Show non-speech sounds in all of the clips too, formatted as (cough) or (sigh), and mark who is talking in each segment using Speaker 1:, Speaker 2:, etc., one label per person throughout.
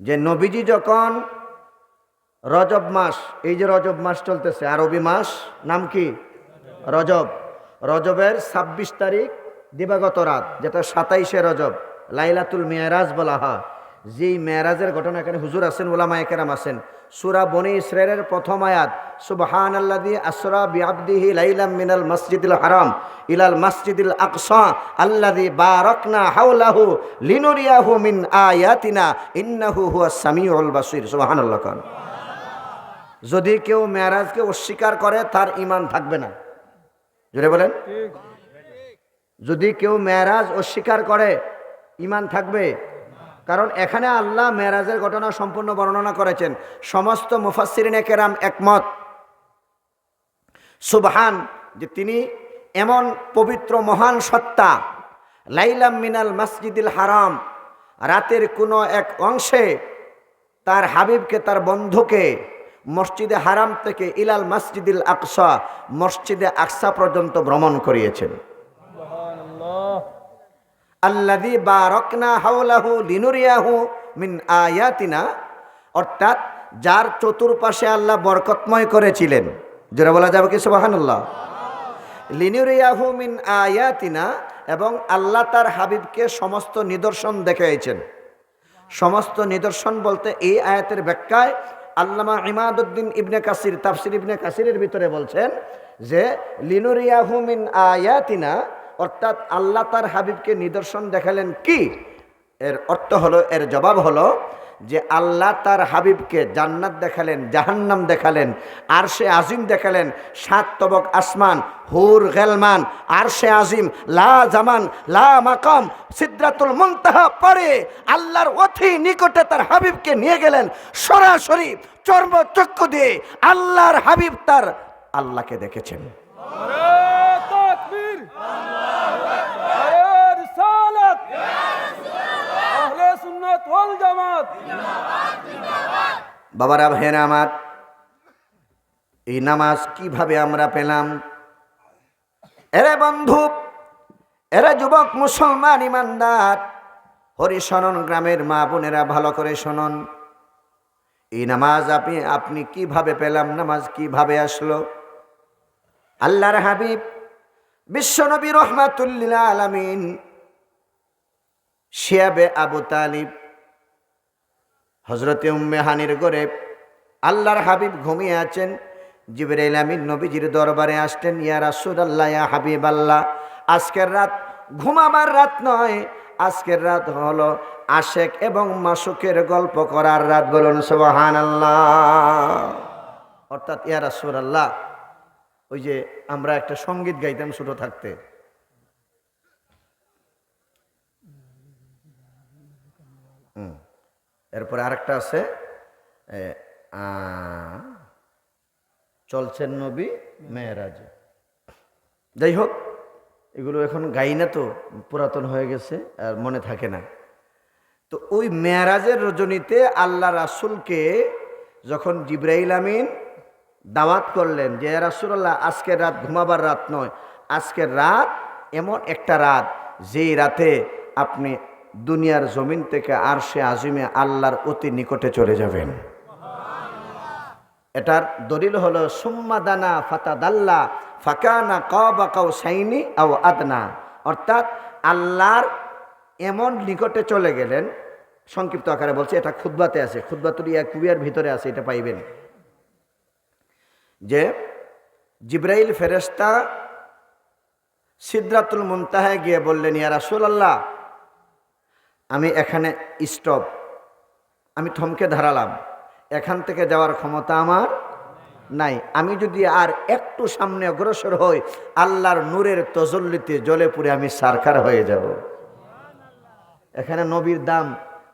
Speaker 1: যে নবীজি যখন রজব মাস, এই যে রজব মাস চলতেছে, আরবি মাস, নাম কি? রজব। রজবের ২৬ তারিখ দিবাগত রাত, যেটা সাতাইশে রজব, লাইলাতুল মেয়ারাজ বলা হয়। যেই মেয়ারাজের ঘটনা এখানে হুজুর আছেন ওলামা একরাম আছেন। সুরা বনি ইসরায়েলের প্রথম আয়াত সুবহান আল্লাদি আসরা বিআবদিহি লাইলাম মিনাল মসজিদুল হারাম ইলাল মসজিদুল আকসা আল্লাদি বারাকনা হাওলাহু লিনুরিয়াহু মিন আয়াতিনা ইন্নাহু হুয়াস সামিউল বাসির। সুবহানাল্লাহ খান যদি কেউ মেয়ারাজকে অস্বীকার করে তার ইমান থাকবে না। জোরে বলেন। যদি কেউ মেয়ারাজ অস্বীকার করে ইমান থাকবে? কারণ এখানে আল্লাহ মেরাজের ঘটনা সম্পূর্ণ বর্ণনা করেছেন। সমস্ত মুফাসসিরিনে কেরাম একমত। সুবহান, যে তিনি এমন পবিত্র মহান সত্তা, লাইলাম মিনাল মসজিদুল হারাম, রাতের কোনো এক অংশে তার হাবিবকে, তার বন্ধুকে মসজিদে হারাম থেকে ইলাল মসজিদুল আকসা, মসজিদে আকসা পর্যন্ত ভ্রমণ করিয়েছেন। আল্লাদি বারকনা হাওলাহু লিনুরিয়াহু মিন আয়াতিনা, অর্থাৎ যার চতুর্পাশে আল্লাহ বরকতময় করেছিলেন। যেটা বলা যাবে কি? সুবহানাল্লাহ। লিনুরিয়াহু মিন আয়াতিনা, এবং আল্লাহ তার হাবিবকে সমস্ত নিদর্শন দেখিয়েছেন। সমস্ত নিদর্শন বলতে এই আয়াতের ব্যাখ্যায় আল্লামা ইমাদুদ্দিন ইবনে কাসির, তাফসির ইবনে কাসিরের ভিতরে বলছেন যে, লিনুরিয়াহু মিন আয়াতিনা অর্থাৎ আল্লাহ তার হাবিবকে নিদর্শন দেখালেন কি? এর অর্থ হলো, এর জবাব হলো যে আল্লাহ তার হাবিবকে জান্নাত দেখালেন, জাহান্নাম দেখালেন আর সে আজিম দেখালেন, সাত তবক আসমান, হুর গেলমান আর সে আজিম, লা জামান, লা মাকাম সিদ্ধাতুল মন্তাহা পরে আল্লাহর অথি নিকটে তার হাবিবকে নিয়ে গেলেন। সরাসরি চর্ম চক্ষু দিয়ে আল্লাহর হাবিব তার আল্লাহকে দেখেছেন।
Speaker 2: আল্লাহ
Speaker 1: বাবারা, ভাইয়েরা আমার, এই নামাজ কীভাবে আমরা পেলাম? এরে বন্ধু, এরা যুবক, মুসলমান, ইমানদার হরিশরণ গ্রামের মা বোনেরা ভালো করে শোনন। এই নামাজ আপনি আপনি কীভাবে পেলাম? নামাজ কীভাবে আসলো? আল্লাহর হাবিব, বিশ্বনবী রহমাতুল্লিল আলামিন, শিয়াবে আবু তালিব হজরতে উম্মে হানির গড়ে আল্লাহর হাবিব ঘুমিয়ে আছেন। জিবরাইল আমিন নবীজির দরবারে আসতেন ইয়া রাসূলুল্লাহ, ইয়া হাবিব আল্লাহ আজকের রাত ঘুমাবার রাত নয়। আজকের রাত হলো আশেক এবং মাসুকের গল্প করার রাত। বলুন, সুবহানাল্লাহ। অর্থাৎ, ইয়া রাসূলুল্লাহ, ওই যে আমরা একটা সংগীত গাইতাম ছোট থাকতে। হুম। এরপরে আরেকটা আছে চলছেন নবী মেয়েরাজে। যাই হোক, এগুলো এখন গাই না তো পুরাতন হয়ে গেছে আর মনে থাকে না। তো ওই মেয়ারাজের রজনীতে আল্লাহ রাসুলকে যখন জিব্রাইল আমিন দাওয়াত করলেন যে রাসুল্লাহ আজকের রাত ঘুমাবার রাত নয় আজকের রাত এমন একটা রাত যেই রাতে আপনি দুনিয়ার জমিন থেকে আর সে আজিমে আল্লাহর অতি নিকটে চলে যাবেন। এটার দলিল হলো, সুম্মা দানা ফাতা দাল্লা ফাকানা কাবা কাউ সাইনি আও আদনা। অর্থাৎ আল্লাহর এমন নিকটে চলে গেলেন, সংক্ষিপ্ত আকারে বলছে, এটা খুদ্বাতে আছে খুদ্বাতুল ইয়া কুবিয়ার ভিতরে আছে, এটা পাইবেন। যে জিব্রাইল ফেরেস্তা সিদ্রাতুল মুনতাহায় গিয়ে বললেন, ইয়া রাসূলুল্লাহ আমি এখানে স্টপ আমি থমকে ধারালাম এখান থেকে যাওয়ার ক্ষমতা আমার নাই। আমি যদি আর একটু সামনে অগ্রসর হই, আল্লাহর নূরের তজল্লিতে জলে পুরে আমি সারখার হয়ে যাব। এখানে নবীর দাম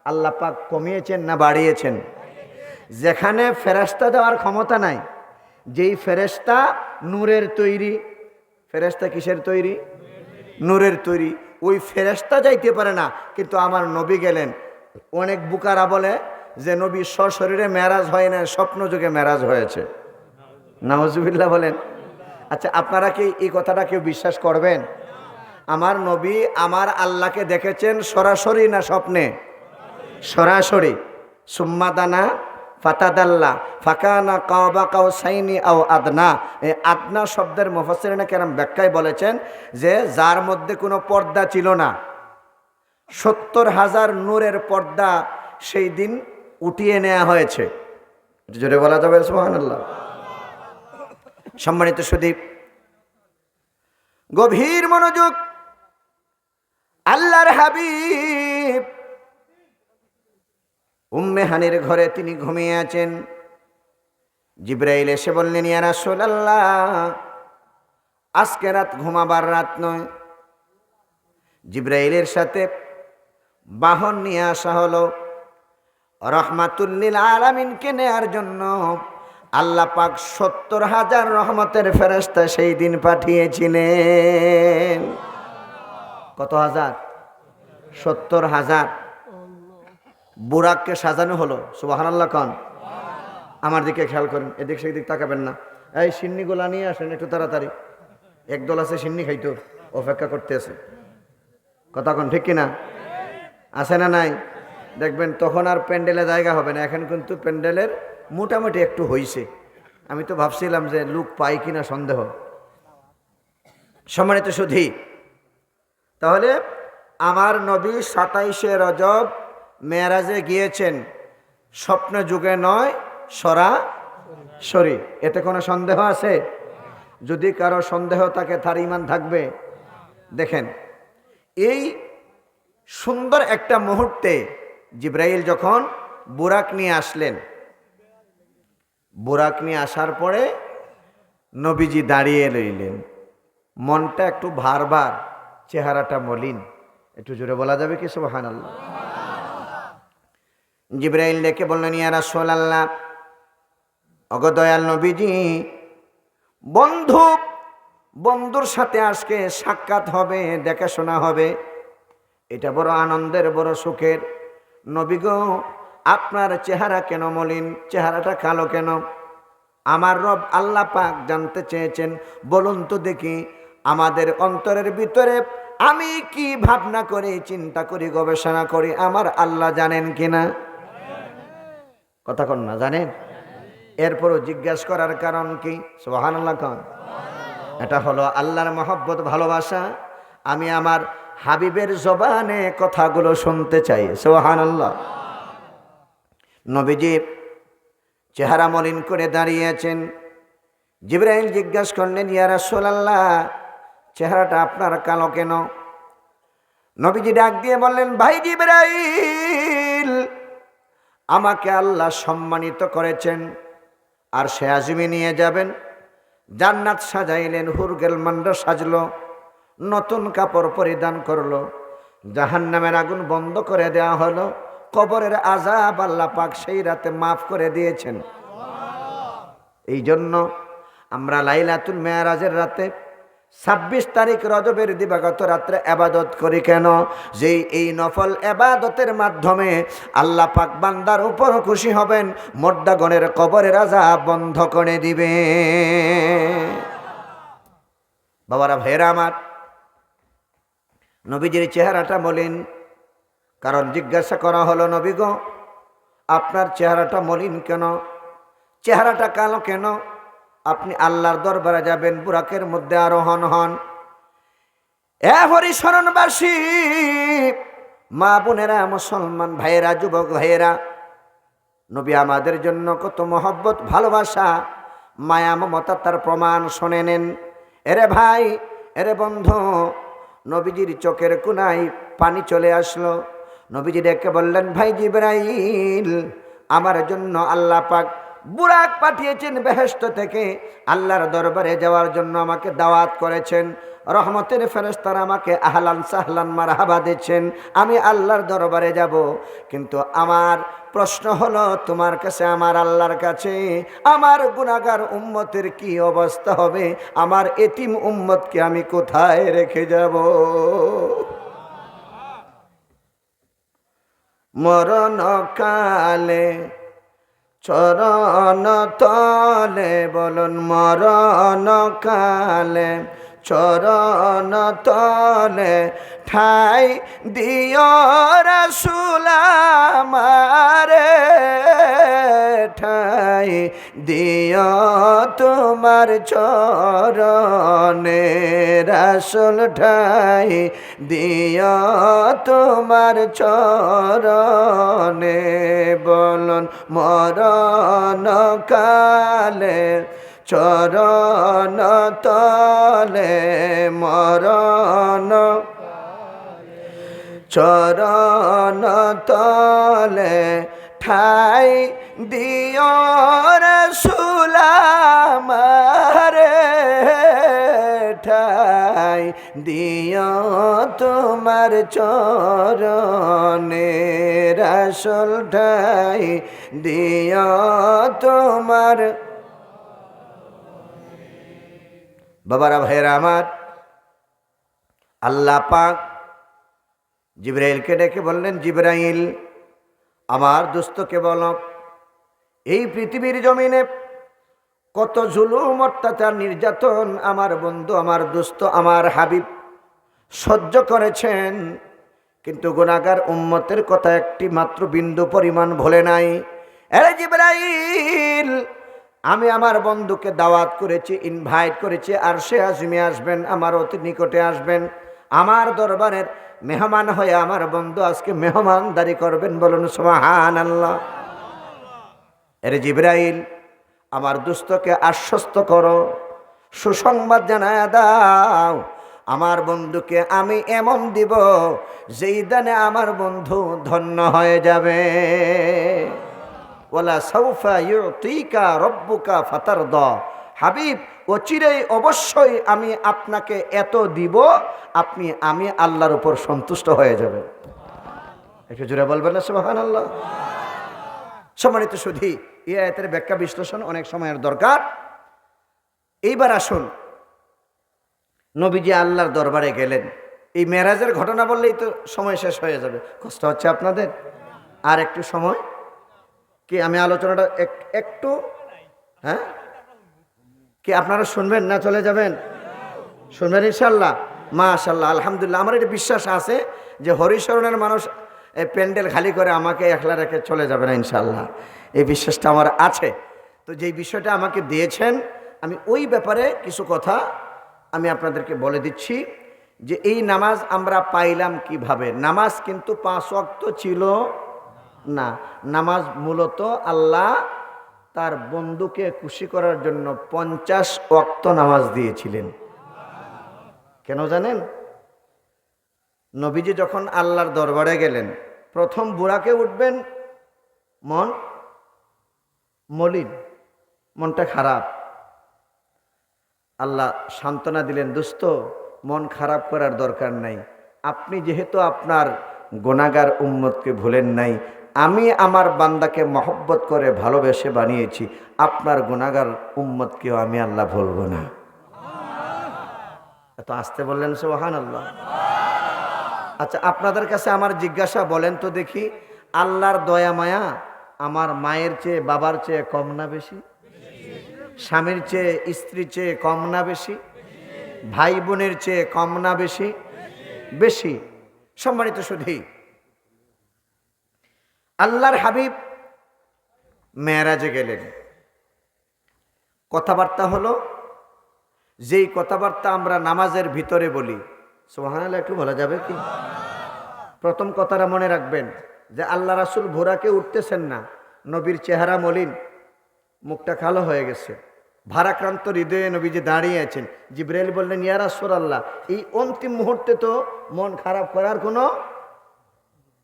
Speaker 1: আল্লাহ পাক কমিয়েছেন না বাড়িয়েছেন? যেখানে ফেরেস্তা দেওয়ার ক্ষমতা নাই, যেই ফেরেস্তা নূরের তৈরি ফেরেস্তা কিসের তৈরি? নূরের তৈরি। ওই ফেরেস্তা যাইতে পারে না, কিন্তু আমার নবী গেলেন। অনেক বুকারা বলে যে, নবী সশরীরে মেরাজ হয় না, স্বপ্ন যুগে মেরাজ হয়েছে। নাহজুবিল্লাহ বলেন। আচ্ছা আপনারা কি এই কথাটা কেউ বিশ্বাস করবেন? আমার নবী আমার আল্লাহকে দেখেছেন সরাসরি না স্বপ্নে? সরাসরি। সুম্মাদানা ফাতাদাল্লা, ফাকানা কাওবা কাউ সাইনি আও আদনা। এই আদনা শব্দের মুফাসসিরিনে কেরাম ব্যাখ্যায় বলেছেন যে, যার মধ্যে কোনো পর্দা ছিল না। সত্তর হাজার নূরের পর্দা সেই দিন উঠিয়ে নেওয়া হয়েছে। জোরে বলা যাবে, সুবহানাল্লাহ। সম্মানিত সুদীপ, গভীর মনোযোগ, আল্লাহর হাবিব উম্মে হানির ঘরে তিনি ঘুমিয়ে আছেন। জিব্রাইল এসে বললেন, ইয়া রাসূলুল্লাহ, আজকে রাত ঘুমাবার রাত নয়। জিব্রাইলের সাথে বাহন নিয়ে আসা হলো। রহমাতুল্লিল আলামিনকে নেয়ার জন্য আল্লাহ পাক সত্তর হাজার রহমতের ফেরস্তা সেই দিন পাঠিয়েছিলেন। কত হাজার? সত্তর হাজার। বুরাককে সাজানো হলো সুবাহান্লাহ কন। আমার দিকে খেয়াল করেন, এদিক সেদিক তাকাবেন না। এই সিন্নিগুলা নিয়ে আসেন একটু তাড়াতাড়ি। একদল আছে সিন্নি খাইতো, অপেক্ষা করতে আছে। কথা কন, ঠিক কিনা? আছে না নাই? দেখবেন তখন আর প্যান্ডেলে জায়গা হবে না, এখন কিন্তু প্যান্ডেলের মোটামুটি একটু হইছে। আমি তো ভাবছিলাম যে লুক পাই কিনা সন্দেহ। সম্মানিত সুধী, তাহলে আমার নবী সাতাইশে রজব মেয়ারাজে গিয়েছেন, স্বপ্ন যুগে নয়, সরা সরি এতে কোনো সন্দেহ আছে? যদি কারও সন্দেহ থাকে, তার ইমান থাকবে। দেখেন, এই সুন্দর একটা মুহূর্তে জিব্রাইল যখন বুরাক নিয়ে আসলেন, বুরাক নিয়ে আসার পরে নবীজি দাঁড়িয়ে রইলেন। মনটা একটু ভারবার চেহারাটা মলিন। একটু জোরে বলা যাবে কি? সুবাহান আল্লাহ জিব্রাইল ডেকে বললেন, ইয়া রাসূলুল্লাহ অগদয়াল নবীজি, বন্ধু, বন্ধুর সাথে আজকে সাক্ষাৎ হবে, দেখাশোনা হবে। এটা বড় আনন্দের, বড় সুখের। নবী গো, আপনার চেহারা কেন মলিন? চেহারাটা কালো কেন? আমার রব আল্লাহ পাক জানতে চেয়েছেন। বলুন তো দেখি, আমাদের অন্তরের ভিতরে আমি কি ভাবনা করি, চিন্তা করি, গবেষণা করি, আমার আল্লাহ জানেন কিনা? কথা কন না, জানেন? এরপরও জিজ্ঞাসা করার কারণ কি? সোহান কন। এটা হলো আল্লাহর মহব্বত, ভালোবাসা। আমি আমার হাবিবের জবানে কথাগুলো শুনতে চাই। সোহান আল্লাহ নবীজি চেহারা মলিন করে দাঁড়িয়েছেন। জিব্রাহিম জিজ্ঞাসা করলেন, ইয়া রাসূলুল্লাহ, চেহারাটা আপনার কালো কেন? নবীজি ডাক দিয়ে বললেন, ভাই জিব্রাইল আমাকে আল্লাহ সম্মানিত করেছেন। আর সে আজমি নিয়ে যাবেন। জান্নাত সাজাইলেন হুরগেল মান্ড সাজলো নতুন কাপড় পরিধান করল জাহান্নামের আগুন বন্ধ করে দেওয়া হলো কবরের আজাব আল্লাহ পাক সেই রাতে মাফ করে দিয়েছেন। এই জন্য আমরা লাইলাতুল মেয়ারাজের রাতে ছাব্বিশ তারিখ রজবের দিবাগত রাত্রে আবাদত করি কেন? যে এই নফল আবাদতের মাধ্যমে আল্লাহ পাক বান্দার উপর খুশি হবেন, মর্দাগণের কবরের রাজা বন্ধ করে দিবে। বাবারা, ভাইয়েরা আমার, নবীজির চেহারাটা বলেন কারণ জিজ্ঞাসা করা হলো, নবী গো, আপনার চেহারাটা মলিন কেন? চেহারাটা কালো কেন? আপনি আল্লাহর দরবারে যাবেন, বুরাকের মধ্যে আরোহণ হন। এ হরিশরণবাসী, মা বোনেরা, মুসলমান ভাইয়েরা, যুবক ভাইয়েরা, নবী আমাদের জন্য কত মহব্বত, ভালোবাসা, মায়া, মমতা তার প্রমাণ শোনে নেন। এরে ভাই, এরে বন্ধু, নবীজির চোখের কোনায় পানি চলে আসলো। নবীজি ডেকে বললেন, ভাই জিব্রাইল, আমার জন্য আল্লাহ পাক বুরাক পাঠিয়েছেন বেহেস্ত থেকে। আল্লাহর দরবারে যাওয়ার জন্য আমাকে দাওয়াত করেছেন। রহমতের ফেরেস্তার আমাকে আহলান সাহলান মারহাবা দিচ্ছেন। আমি আল্লাহর দরবারে যাব। কিন্তু আমার প্রশ্ন হলো, তোমার কাছে আমার আল্লাহর কাছে আমার গুণাগার উম্মতের কি অবস্থা হবে? আমার এতিম উম্মতকে আমি কোথায় রেখে যাব? মরণ কালে চরণ তলে বলুন মরণ কালে। চরণ তলে ঠাই দিয় রসুল আমারে দিও তোমার চরণে রাসুল, ঠাই দিও তোমার চরণে বলন মরণ কালে চরণ তলে মরণ। চরণ তলে ঠাই দিও রসুলামারে ঠাই দিও তোমার চরণে রসুল। ঠাই দিও তোমার বাবারা, ভাইয়েরা আমার, আল্লাহ পাক জিব্রাইলকে ডেকে বললেন, জিব্রাইল, আমার দুস্থকে বল, এই পৃথিবীর জমিনে কত জুলুম, অত্যাচার, নির্যাতন আমার বন্ধু, আমার দুস্থ আমার হাবিব সহ্য করেছেন, কিন্তু গুণাগার উম্মতের কথা একটি মাত্র বিন্দু পরিমাণ ভোলে নাই। আরে জিব্রাইল আমি আমার বন্ধুকে দাওয়াত করেছি ইনভাইট করেছি, আর সে আজমে আসবেন, আমার অতি নিকটে আসবেন। আমার দরবারের মেহমান হয়ে আমার বন্ধু আজকে মেহমানদারি করবেন বলুন সোহান আল্লাহ এরে জিব্রাইল, আমার দুস্থকে আশ্বস্ত করো, সুসংবাদ জানায় দাও। আমার বন্ধুকে আমি এমন দিব, যেই দানে আমার বন্ধু ধন্য হয়ে যাবে। ওলা সৌফা ইউতিকা রব্বুকা ফাতার দ হাবিব অচিরেই অবশ্যই আমি আপনাকে এত দিব, আপনি, আমি আল্লাহর উপর সন্তুষ্ট হয়ে যাবে। একটু জোরে বলবেন না সুবাহান আল্লাহ সম্মানিত সুধী, এই ব্যাখ্যা বিশ্লেষণ অনেক সময়ের দরকার। এইবার আসুন, নবীজি আল্লাহর দরবারে গেলেন। এই মেরাজের ঘটনা বললেই তো সময় শেষ হয়ে যাবে। কষ্ট হচ্ছে আপনাদের? আর একটু সময় কি আমি আলোচনাটা এক- একটু? হ্যাঁ? কি আপনারা শুনবেন না চলে যাবেন? শুনবেন ইনশাল্লাহ মাশাল্লাহ আলহামদুলিল্লাহ। আমার এটা বিশ্বাস আছে যে হরিশরণের মানুষ এই প্যান্ডেল খালি করে আমাকে একলা রেখে চলে যাবে না ইনশাল্লাহ এই বিশ্বাসটা আমার আছে। তো যেই বিষয়টা আমাকে দিয়েছেন, আমি ওই ব্যাপারে কিছু কথা আমি আপনাদেরকে বলে দিচ্ছি যে এই নামাজ আমরা পাইলাম কীভাবে? নামাজ কিন্তু পাঁচ ওয়াক্ত ছিল না, নামাজ মূলত আল্লাহ তার বন্ধুকে খুশি করার জন্য পঞ্চাশ ওয়াক্ত নামাজ দিয়েছিলেন। কেন জানেন? নবীজি যখন আল্লাহর দরবারে গেলেন, প্রথম বুড়াকে উঠবেন, মন মলিন, মনটা খারাপ। আল্লাহ সান্ত্বনা দিলেন, দোস্ত, মন খারাপ করার দরকার নাই। আপনি যেহেতু আপনার গোনাগার উম্মতকে ভুলেন নাই আমি আমার বান্দাকে মহব্বত করে ভালোবেসে বানিয়েছি, আপনার গুণাগার উম্মতকেও আমি আল্লাহ ভুলব না। এত আসতে বললেন সোহান আল্লাহ আচ্ছা আপনাদের কাছে আমার জিজ্ঞাসা, বলেন তো দেখি, আল্লাহর দয়া মায়া আমার মায়ের চেয়ে, বাবার চেয়ে কম না বেশি? স্বামীর চেয়ে, স্ত্রীর চেয়ে কম না বেশি? ভাই বোনের চেয়ে কম না বেশি? বেশি। সম্মানিত সুধী আল্লাহর হাবিব মেয়েরাজে গেলেন। কথাবার্তা হলো, যেই কথাবার্তা আমরা নামাজের ভিতরে বলি সোহানাল্লাহ একটু বলা যাবে কি? প্রথম কথাটা মনে রাখবেন যে আল্লাহ রাসুল ভোরাকে উঠতেছেন না, নবীর চেহারা মলিন, মুখটা কালো হয়ে গেছে। ভারাক্রান্ত হৃদয়ে নবীজি দাঁড়িয়ে আছেন। জিব্রাইল বললেন ইয়ারাসর আল্লাহ এই অন্তিম মুহূর্তে তো মন খারাপ করার কোনো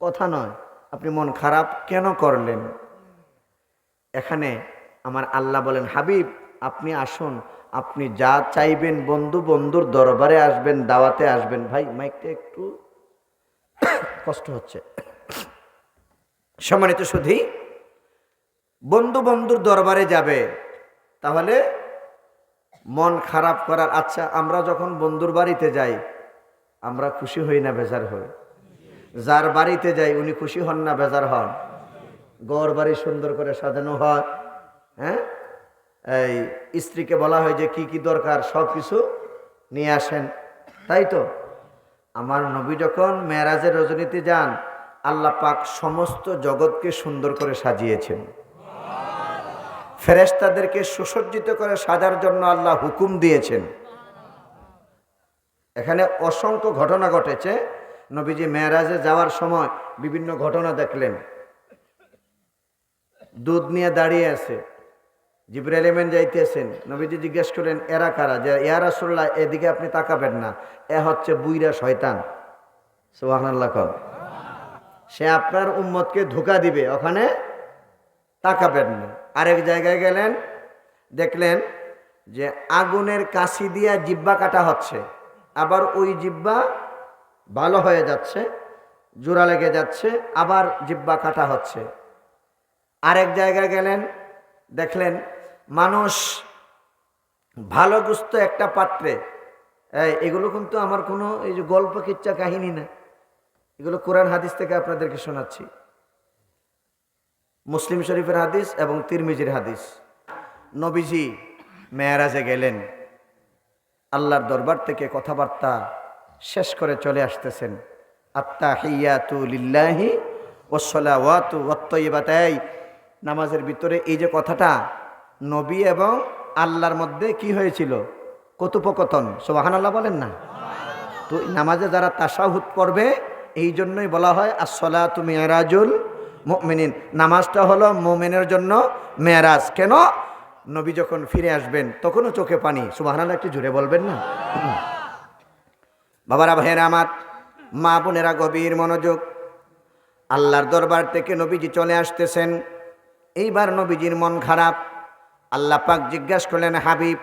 Speaker 1: কথা নয়। আপনি মন খারাপ কেন করলেন? এখানে আমার আল্লাহ বলেন, হাবিব, আপনি আসুন, আপনি যা চাইবেন, বন্ধু বন্ধুর দরবারে আসবেন, দাওয়াতে আসবেন। ভাই, মাইকটা একটু (coughs) কষ্ট হচ্ছে। (coughs) সম্মানিত সুধী, বন্ধু বন্ধুর দরবারে যাবে, তাহলে মন খারাপ করার আচ্ছা আমরা যখন বন্ধুর বাড়িতে যাই, আমরা খুশি হই না বেজার হই? যার বাড়িতে যাই উনি খুশি হন না বেজার হন? গড় বাড়ি সুন্দর করে সাজানো হয় হ্যাঁ? এই স্ত্রীকে বলা হয় যে কি কি দরকার, সব কিছু নিয়ে আসেন। তাই তো? আমার নবী যখন মেয়েরাজের রজনীতে যান, আল্লাহ পাক সমস্ত জগৎকে সুন্দর করে সাজিয়েছেন। ফেরেশতাদেরকে সুসজ্জিত করে সাজার জন্য আল্লাহ হুকুম দিয়েছেন। এখানে অসংখ্য ঘটনা ঘটেছে। নবীজি মেয়েরাজে যাওয়ার সময় বিভিন্ন ঘটনা দেখলেন। দুধ নিয়ে দাঁড়িয়ে আছে। জিব্রাইল এমেন যাইতেছেন। নবীজি জিজ্ঞেস করলেন, এরা কারা? যে, ইয়া রাসূলুল্লাহ, এদিকে আপনি তাকাবেন না। এ হচ্ছে বুইরা শয়তান। সুবহানাল্লাহ কন। সে আপনার উম্মতকে ধোকা দিবে, ওখানে তাকাবেন না। আরেক জায়গায় গেলেন, দেখলেন যে আগুনের কাশি দিয়া জিব্বা কাটা হচ্ছে। আবার ওই জিব্বা ভালো হয়ে যাচ্ছে, জোড়া লেগে যাচ্ছে, আবার জিব্বা কাটা হচ্ছে। আরেক জায়গায় গেলেন, দেখলেন মানুষ ভালো গুস্ত একটা পাত্রে। এগুলো কিন্তু আমার কোনো এই যে গল্প কিচ্ছা কাহিনী না। এগুলো কোরআন হাদিস থেকে আপনাদেরকে শোনাচ্ছি। মুসলিম শরীফের হাদিস এবং তিরমিজির হাদিস। নবীজি মেয়ারাজে গেলেন। আল্লাহর দরবার থেকে কথাবার্তা শেষ করে চলে আসতেছেন। আত্মা হিয়াতু লিল্লাহি ওসলাওয়াতু ওয়াত্তইবাতাই নামাজের ভিতরে এই যে কথাটা, নবী এবং আল্লাহর মধ্যে কি হয়েছিল? কতুপকথন সোবাহান আল্লাহ বলেন না? তো নামাজে যারা তাসাহুদ পড়বে, এই জন্যই বলা হয় আসলা তুমি মেয়ারাজুল মুমিনিন। নামাজটা হলো মোমেনের জন্য মেয়ারাজ কেন? নবী যখন ফিরে আসবেন, তখনও চোখে পানি। সুবাহানাল্লাহ একটু জুড়ে বলবেন না? বাবারা, ভাইয়েরা আমার, মা বোনেরা গভীর মনোযোগ। আল্লাহর দরবার থেকে নবীজি চলে আসতেছেন। এইবার নবীজির মন খারাপ। আল্লাহ পাক জিজ্ঞাসা করলেন, হাবিব,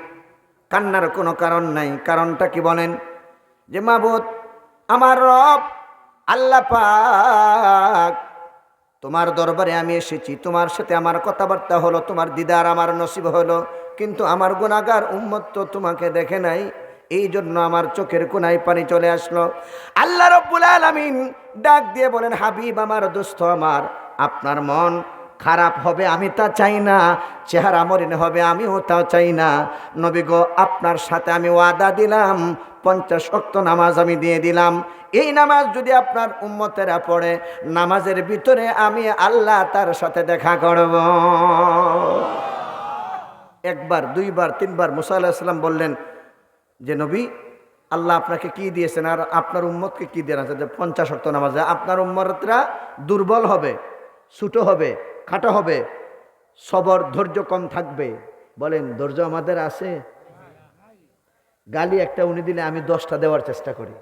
Speaker 1: কান্নার কোনো কারণ নাই। কারণটা কি বলেন? যে, মাবুদ, আমার রব, আল্লাহ পাক, তোমার দরবারে আমি এসেছি। তোমার সাথে আমার কথাবার্তা হলো, তোমার দিদার আমার নসিব হলো। কিন্তু আমার গুণাগার উন্মত্ত তোমাকে দেখে নাই। এই জন্য আমার চোখের কোনায় পানি চলে আসলো। আল্লাহ রব্বুল আলামিন ডাক দিয়ে বলেন, হাবিব আমার, দোস্ত আমার, আপনার মন খারাপ হবে, আমি তা চাই না। চেহারা মরিন হবে, আমিও তা চাই না। নবী গো, আপনার সাথে আমি ওয়াদা দিলাম, পঞ্চাশ শক্ত নামাজ আমি দিয়ে দিলাম। এই নামাজ যদি আপনার উম্মতেরা পড়ে, নামাজের ভিতরে আমি আল্লাহ তার সাথে দেখা করব। একবার, দুইবার, তিনবার মুসা আলাহিসাল্লাম বললেন যে নবী, আল্লাহ আপনাকে কি দিয়েছেন আর আপনার উম্মতকে কি দেন আছে? যে পঞ্চাশ অক্ত নামাজে আপনার উম্মতরা দুর্বল হবে ছোটো হবে, খাটো হবে, সবর, ধৈর্য কম থাকবে। বলেন, ধৈর্য আমাদের আছে? গালি একটা উনি দিলে আমি দশটা দেওয়ার চেষ্টা করি।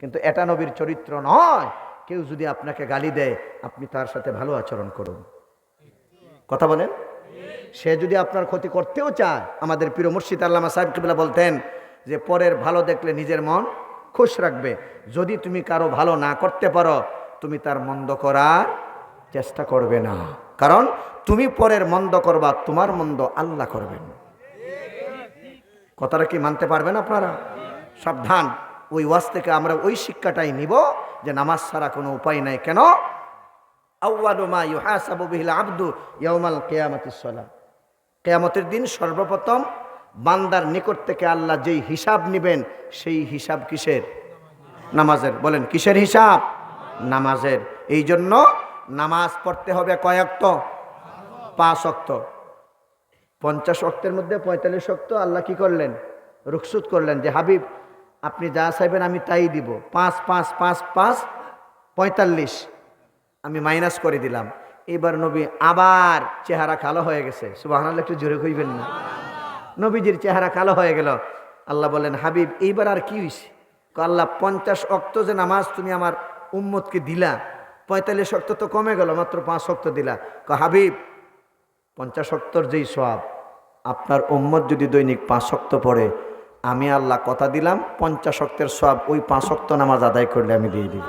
Speaker 1: কিন্তু এটা নবীর চরিত্র নয়। কেউ যদি আপনাকে গালি দেয়, আপনি তার সাথে ভালো আচরণ করুন। কথা বলেন? সে যদি আপনার ক্ষতি করতেও চায়, আমাদের প্রিয় মুর্শিদ আল্লামা সাহেব কিবলা বলতেন যে, পরের ভালো দেখলে নিজের মন খুশ রাখবে। যদি তুমি কারও ভালো না করতে পারো, তুমি তার মন্দ করার চেষ্টা করবে না। কারণ তুমি পরের মন্দ করবা, তোমার মন্দ আল্লাহ করবেন। কথাটা কি মানতে পারবেন আপনারা? সাবধান, ওই ওয়াজ থেকে আমরা ওই শিক্ষাটাই নিব যে, নামাজ ছাড়া কোনো উপায় নাই। কেন? আউ্বালু মা ইউহাসাবু বিহিল আবদু ইয়াউমাল কিয়ামাতিস সালাম কেয়ামতের দিন সর্বপ্রথম বান্দার নিকট থেকে আল্লাহ যেই হিসাব নেবেন, সেই হিসাব কিসের? নামাজের। বলেন, কিসের হিসাব? নামাজের। এই জন্য নামাজ পড়তে হবে কয়েকত পাঁচ অক্ত। পঞ্চাশ অক্তের মধ্যে পঁয়তাল্লিশ অক্ত আল্লাহ কি করলেন? রুকসুত করলেন যে, হাবিব, আপনি যা চাইবেন আমি তাই দিব। পাঁচ পাঁচ পাঁচ পাঁচ, পঁয়তাল্লিশ। আমি মাইনাস করে দিলাম। এবার নবী আবার চেহারা কালো হয়ে গেছে। সুবাহ একটু জোরে কইবেন না। নবীজির চেহারা কালো হয়ে গেল। আল্লাহ বলেন হাবিব, এইবার আর কি হয়েছে ক আল্লাহ, পঞ্চাশ অক্ত যে নামাজ তুমি আমার উম্মতকে দিলা, পঁয়তাল্লিশ অক্ত তো কমে গেল, মাত্র পাঁচ অক্ত দিলা। ক হাবিব, পঞ্চাশ অক্তর যেই সব আপনার উম্মত যদি দৈনিক পাঁচ অক্ত পড়ে, আমি আল্লাহ কথা দিলাম, পঞ্চাশ অক্তের সব ওই পাঁচ অক্ত নামাজ আদায় করলে আমি দিয়ে দিব।